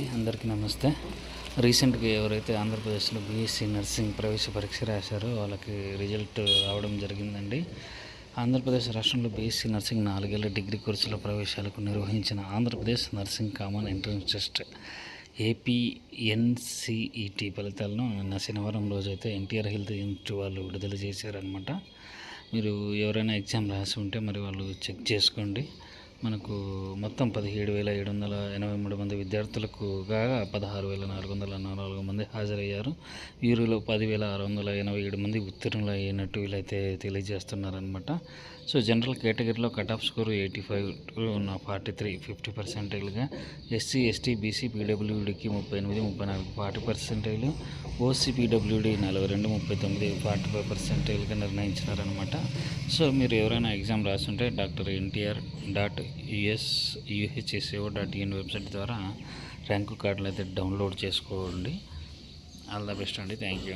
అందరికీ నమస్తే. రీసెంట్గా ఎవరైతే ఆంధ్రప్రదేశ్లో బీఎస్సీ నర్సింగ్ ప్రవేశ పరీక్ష రాశారో వాళ్ళకి రిజల్ట్ రావడం జరిగిందండి. ఆంధ్రప్రదేశ్ రాష్ట్రంలో బీఎస్సీ నర్సింగ్ నాలుగేళ్ళ డిగ్రీ కోర్సుల ప్రవేశాలకు నిర్వహించిన Andhra Pradesh nursing common entrance test APNCET ఫలితాలను నిన్న శనివారం రోజైతే ఎన్టీఆర్ హెల్త్ ఇన్స్టిట్యూట్ వాళ్ళు విడుదల చేశారనమాట మీరు ఎవరైనా ఎగ్జామ్ రాసి ఉంటే మరి వాళ్ళు చెక్ చేసుకోండి. మనకు మొత్తం పదిహేడు వేల ఏడు వందల ఎనభై మూడు మంది విద్యార్థులకు కాగా పదహారు వేల నాలుగు వందల నాలుగు మంది హాజరయ్యారు. వీరిలో పదివేల ఆరు వందల ఎనభై ఏడు మంది ఉత్తీర్ణులు అయినట్టు వీళ్ళైతే తెలియజేస్తున్నారనమాట సో జనరల్ కేటగిరీలో cut off score eighty five ఉన్న ఫార్టీ త్రీ ఫిఫ్టీ పర్సెంటేజ్గా ఎస్సీ ఎస్టీ బీసీ పీడబ్ల్యూడికి ముప్పై ఎనిమిది ముప్పై నాలుగు ఫార్టీ పర్సెంటేజ్ ఓసీ పీడబ్ల్యూడి నలభై రెండు ముప్పై తొమ్మిది ఫార్టీ ఫైవ్ పర్సెంటేజ్గా నిర్ణయించినారనమాట సో మీరు ఎవరైనా exam రాస్తుంటే doctor NTR dot US UHSO dot in website ద్వారా ర్యాంకు కార్డులు అయితే డౌన్లోడ్ చేసుకోండి. ఆల్ ద బెస్ట్ అండి థ్యాంక్ యూ